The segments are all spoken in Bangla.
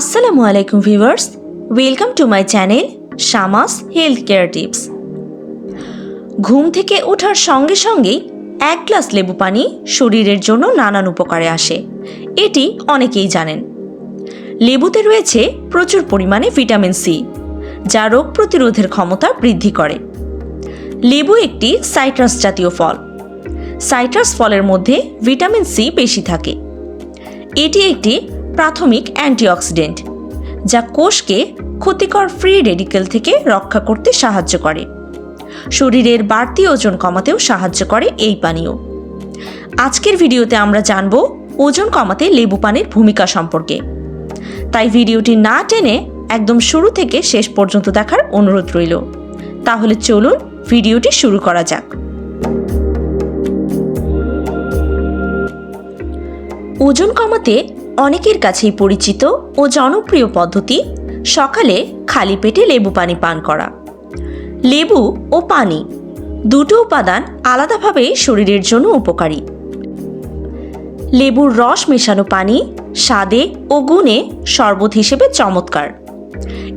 আসসালামু আলাইকুম viewers welcome to my channel Shamas health care tips ঘুম থেকে ওঠার সঙ্গে সঙ্গেই এক গ্লাস লেবু পানি শরীরের জন্য নানান উপকারে আসে। এটি অনেকেই জানেন। লেবুতে রয়েছে প্রচুর পরিমাণে ভিটামিন সি, যা রোগ প্রতিরোধের ক্ষমতা বৃদ্ধি করে। লেবু একটি সাইট্রাস জাতীয় ফল। সাইট্রাস ফলের মধ্যে ভিটামিন সি বেশি থাকে। এটি একটি প্রাথমিক অ্যান্টিঅক্সিডেন্ট, যা কোষকে ক্ষতিকর ফ্রি রেডিকেল থেকে রক্ষা করতে সাহায্য করে। শরীরের বাড়তি ওজন কমাতেও সাহায্য করে এই পানীয়। আজকের ভিডিওতে আমরা জানব ওজন কমাতে লেবু পানির ভূমিকা সম্পর্কে। তাই ভিডিওটি না টেনে একদম শুরু থেকে শেষ পর্যন্ত দেখার অনুরোধ রইল। তাহলে চলুন ভিডিওটি শুরু করা যাক। ওজন কমাতে অনেকের কাছেই পরিচিত ও জনপ্রিয় পদ্ধতি, সকালে খালি পেটে লেবু পানি পান করা। লেবু ও পানি, দুটো উপাদান আলাদাভাবে শরীরের জন্য উপকারী। লেবুর রস মেশানো পানি স্বাদে ও গুণে শরবত হিসেবে চমৎকার।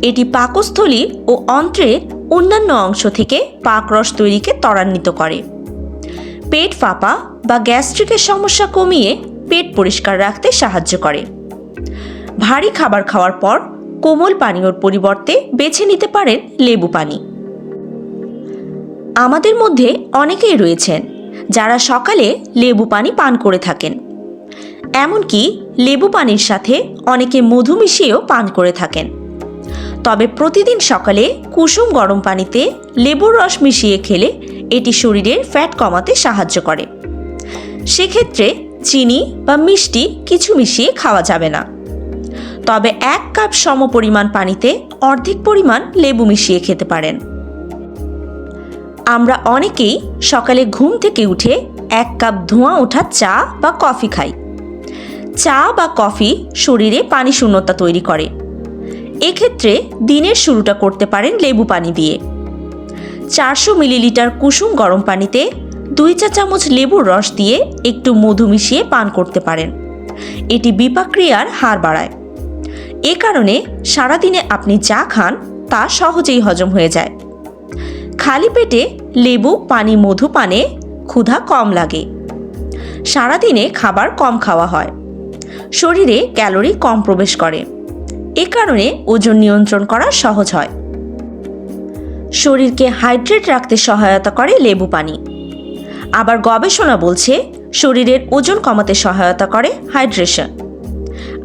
এটি পাকস্থলী ও অন্ত্রের অন্যান্য অংশ থেকে পাকরস তৈরিকে ত্বরান্বিত করে। পেট ফাঁপা বা গ্যাস্ট্রিকের সমস্যা কমিয়ে পেট পরিষ্কার রাখতে সাহায্য করে। ভারী খাবার খাওয়ার পর কোমল পানীয়র পরিবর্তে বেছে নিতে পারেন লেবু পানি। আমাদের মধ্যে অনেকেই রয়েছেন যারা সকালে লেবু পানি পান করে থাকেন। এমনকি লেবু পানির সাথে অনেকে মধু মিশিয়েও পান করে থাকেন। তবে প্রতিদিন সকালে কুসুম গরম পানিতে লেবুর রস মিশিয়ে খেলে এটি শরীরের ফ্যাট কমাতে সাহায্য করে। সেক্ষেত্রে চিনি বা মিষ্টি কিছু মিশিয়ে খাওয়া যাবে না। তবে এক কাপ সম পরিমাণ পানিতে অর্ধেক পরিমাণ লেবু মিশিয়ে খেতে পারেন। আমরা অনেকেই সকালে ঘুম থেকে উঠে এক কাপ ধোঁয়া ওঠা চা বা কফি খাই। চা বা কফি শরীরে পানি শূন্যতা তৈরি করে। এক্ষেত্রে দিনের শুরুটা করতে পারেন লেবু পানি দিয়ে। চারশো মিলিলিটার কুসুম গরম পানিতে দুই চা চামচ লেবুর রস দিয়ে একটু মধু মিশিয়ে পান করতে পারেন। এটি বিপাক্রিয়ার হার বাড়ায়। এ কারণে সারাদিনে আপনি যা খান, তা সহজেই হজম হয়ে যায়। খালি পেটে লেবু, পানি, মধু পানে ক্ষুধা কম লাগে। সারাদিনে খাবার কম খাওয়া হয়। শরীরে ক্যালোরি কম প্রবেশ করে। এ কারণে ওজন নিয়ন্ত্রণ করা সহজ হয়। শরীরকে হাইড্রেট রাখতে সহায়তা করে লেবু পানি। আবার গবেষণা বলছে শরীরের ওজন কমাতে সহায়তা করে হাইড্রেশন।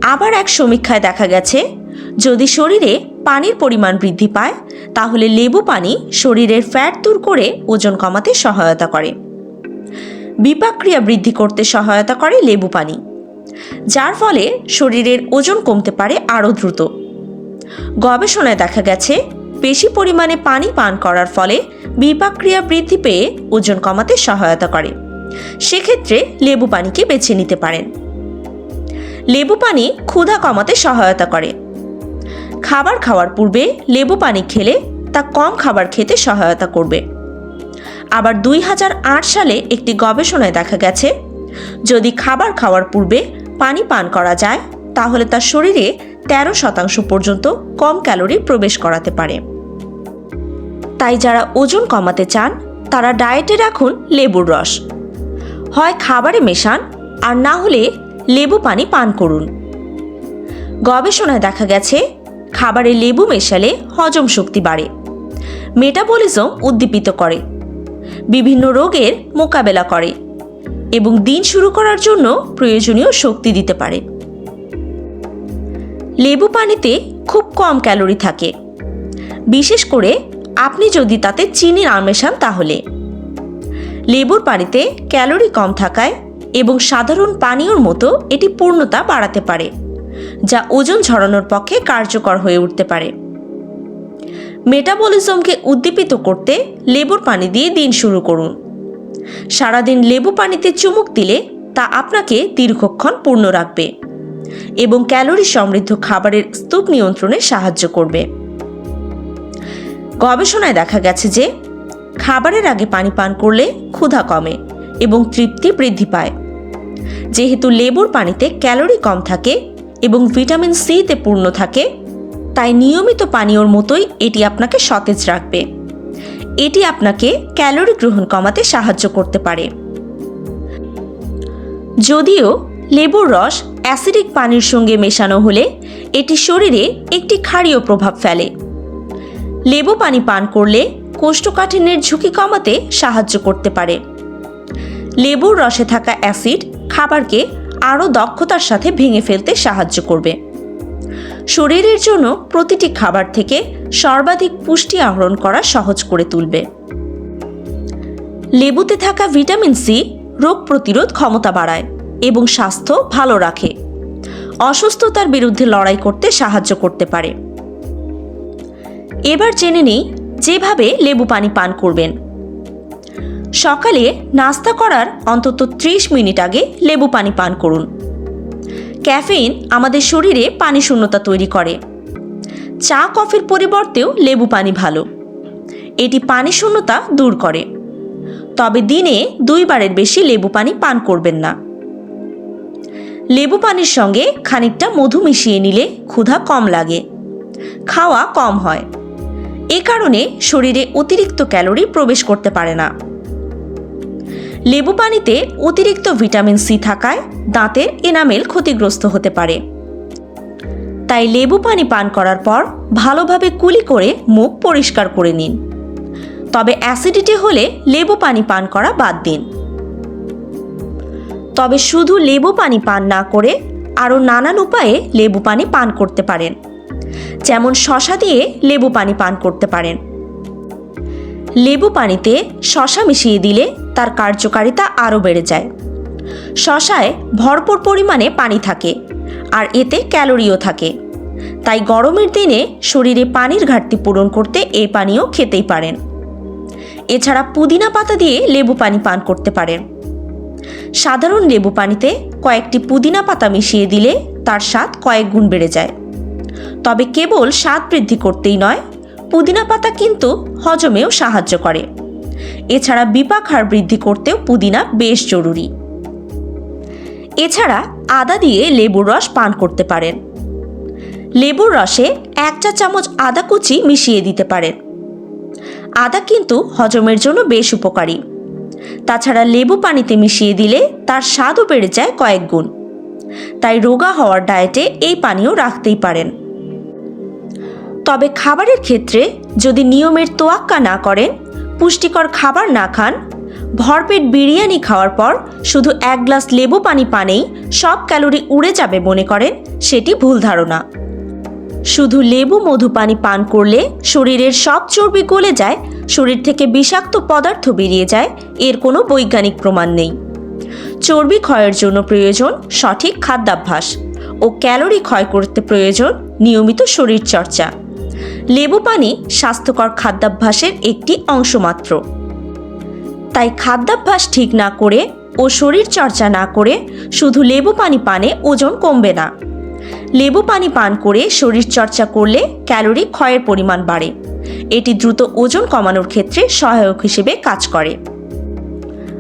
আবার এক সমীক্ষায় দেখা গেছে, যদি শরীরে পানির পরিমাণ বৃদ্ধি পায়, তাহলে লেবু পানি শরীরের ফ্যাট দূর করে ওজন কমাতে সহায়তা করে। বিপাক্রিয়া বৃদ্ধি করতে সহায়তা করে লেবু পানি, যার ফলে শরীরের ওজন কমতে পারে আরও দ্রুত। গবেষণায় দেখা গেছে বেশি পরিমাণে পানি পান করার ফলে বিপাক্রিয়া বৃদ্ধি পেয়ে ওজন কমাতে সহায়তা করে। সেক্ষেত্রে লেবু পানিকে বেছে নিতে পারেন। লেবু পানি ক্ষুধা কমাতে সহায়তা করে। খাবার খাওয়ার পূর্বে লেবু পানি খেলে তা কম খাবার খেতে সহায়তা করবে। আবার দুই হাজার আট সালে একটি গবেষণায় দেখা গেছে, যদি খাবার খাওয়ার পূর্বে পানি পান করা যায়, তাহলে তার শরীরে তেরো শতাংশ পর্যন্ত কম ক্যালোরি প্রবেশ করাতে পারে। তাই যারা ওজন কমাতে চান, তারা ডায়েটে রাখুন লেবুর রস। হয় খাবারে মেশান, আর না হলে লেবু পানি পান করুন। গবেষণায় দেখা গেছে, খাবারে লেবু মেশালে হজম শক্তি বাড়ে। মেটাবলিজম উদ্দীপিত করে। বিভিন্ন রোগের মোকাবেলা করে। এবং দিন শুরু করার জন্য প্রয়োজনীয় শক্তি দিতে পারে। লেবু পানিতে খুব কম ক্যালোরি থাকে। বিশেষ করে আপনি যদি তাতে চিনি না মেশান তাহলে। লেবুর পানিতে ক্যালোরি কম থাকায় এবং সাধারণ পানীয়র মতো এটি পূর্ণতা বাড়াতে পারে, যা ওজন ঝরানোর পক্ষে কার্যকর হয়ে উঠতে পারে। মেটাবলিজমকে উদ্দীপিত করতে লেবুর পানি দিয়ে দিন শুরু করুন। সারাদিন লেবু পানিতে চুমুক দিলে তা আপনাকে দীর্ঘক্ষণ পূর্ণ রাখবে এবং ক্যালোরি সমৃদ্ধ খাবারের স্তূপ নিয়ন্ত্রণে সাহায্য করবে। গবেষণায় দেখা গেছে যে খাবারের আগে পানি পান করলে ক্ষুধা কমে এবং তৃপ্তি বৃদ্ধি পায়। যেহেতু লেবুর পানিতে ক্যালোরি কম থাকে এবং ভিটামিন সিতে পূর্ণ থাকে, তাই নিয়মিত পানীয়র মতোই এটি আপনাকে সতেজ রাখবে। এটি আপনাকে ক্যালোরি গ্রহণ কমাতে সাহায্য করতে পারে। যদিও লেবুর রস অ্যাসিডিক পানির সঙ্গে মেশানো হলে এটি শরীরে একটি ক্ষারীয় প্রভাব ফেলে। লেবু পানি পান করলে কোষ্ঠকাঠিন্যের ঝুঁকি কমাতে সাহায্য করতে পারে। লেবুর রসে থাকা অ্যাসিড খাবারকে আরও দক্ষতার সাথে ভেঙে ফেলতে সাহায্য করবে। শরীরের জন্য প্রতিটি খাবার থেকে সর্বাধিক পুষ্টি আহরণ করা সহজ করে তুলবে। লেবুতে থাকা ভিটামিন সি রোগ প্রতিরোধ ক্ষমতা বাড়ায় এবং স্বাস্থ্য ভালো রাখে। অসুস্থতার বিরুদ্ধে লড়াই করতে সাহায্য করতে পারে। এবার জেনে নিই যেভাবে লেবু পানি পান করবেন। সকালে নাস্তা করার অন্তত ত্রিশ মিনিট আগে লেবু পানি পান করুন। ক্যাফেইন আমাদের শরীরে পানি শূন্যতা তৈরি করে। চা, কফির পরিবর্তেও লেবু পানি ভালো। এটি পানি শূন্যতা দূর করে। তবে দিনে দুইবারের বেশি লেবু পানি পান করবেন না। লেবু পানির সঙ্গে খানিকটা মধু মিশিয়ে নিলে ক্ষুধা কম লাগে। খাওয়া কম হয়। এ কারণে শরীরে অতিরিক্ত ক্যালোরি প্রবেশ করতে পারে না। লেবু পানিতে অতিরিক্ত ভিটামিন সি থাকায় দাঁতের এনামেল ক্ষতিগ্রস্ত হতে পারে। তাই লেবু পানি পান করার পর ভালোভাবে কুলি করে মুখ পরিষ্কার করে নিন। তবে অ্যাসিডিটি হলে লেবু পানি পান করা বাদ দিন। তবে শুধু লেবু পানি পান না করে আরও নানান উপায়ে লেবু পানি পান করতে পারেন। যেমন শশা দিয়ে লেবু পানি পান করতে পারেন। লেবু পানিতে শশা মিশিয়ে দিলে তার কার্যকারিতা আরও বেড়ে যায়। শশায় ভরপুর পরিমাণে পানি থাকে আর এতে ক্যালোরিও থাকে। তাই গরমের দিনে শরীরে পানির ঘাটতি পূরণ করতে এই পানীয় খেতেই পারেন। এছাড়া পুদিনা পাতা দিয়ে লেবু পানি পান করতে পারেন। সাধারণ লেবু পানিতে কয়েকটি পুদিনা পাতা মিশিয়ে দিলে তার স্বাদ কয়েক গুণ বেড়ে যায়। তবে কেবল স্বাদ বৃদ্ধি করতেই নয়, পুদিনা পাতা কিন্তু হজমেও সাহায্য করে। এছাড়া বিপাক হার বৃদ্ধি করতেও পুদিনা বেশ জরুরি। এছাড়া আদা দিয়ে লেবুর রস পান করতে পারেন। লেবুর রসে এক চা চামচ আদা কুচি মিশিয়ে দিতে পারেন। আদা কিন্তু হজমের জন্য বেশ উপকারী। তাছাড়া লেবু পানিতে মিশিয়ে দিলে তার স্বাদও বেড়ে যায় কয়েক গুণ। তাই রোগা হওয়ার ডায়েটে এই পানীয় রাখতেই পারেন। তবে খাবারের ক্ষেত্রে যদি নিয়মের তোয়াক্কা না করেন, পুষ্টিকর খাবার না খান, ভরপেট বিরিয়ানি খাওয়ার পর শুধু এক গ্লাস লেবু পানি পানেই সব ক্যালোরি উড়ে যাবে মনে করেন, সেটি ভুল ধারণা। শুধু লেবু মধু পানি পান করলে শরীরের সব চর্বি গলে যায়, শরীর থেকে বিষাক্ত পদার্থ বেরিয়ে যায়, এর কোনো বৈজ্ঞানিক প্রমাণ নেই। চর্বি ক্ষয়ের জন্য প্রয়োজন সঠিক খাদ্যাভ্যাস ও ক্যালোরি ক্ষয় করতে প্রয়োজন নিয়মিত শরীর চর্চা লেবু পানি স্বাস্থ্যকর খাদ্যাভ্যাসের একটি অংশ মাত্র তাই খাদ্যাভ্যাস ঠিক না করে ও শরীর চর্চা না করে শুধু লেবু পানি পানে ওজন কমবে না। লেবু পানি পান করে শরীর চর্চা করলে ক্যালোরি ক্ষয়ের পরিমাণ বাড়ে। এটি দ্রুত ওজন কমানোর ক্ষেত্রে সহায়ক হিসেবে কাজ করে।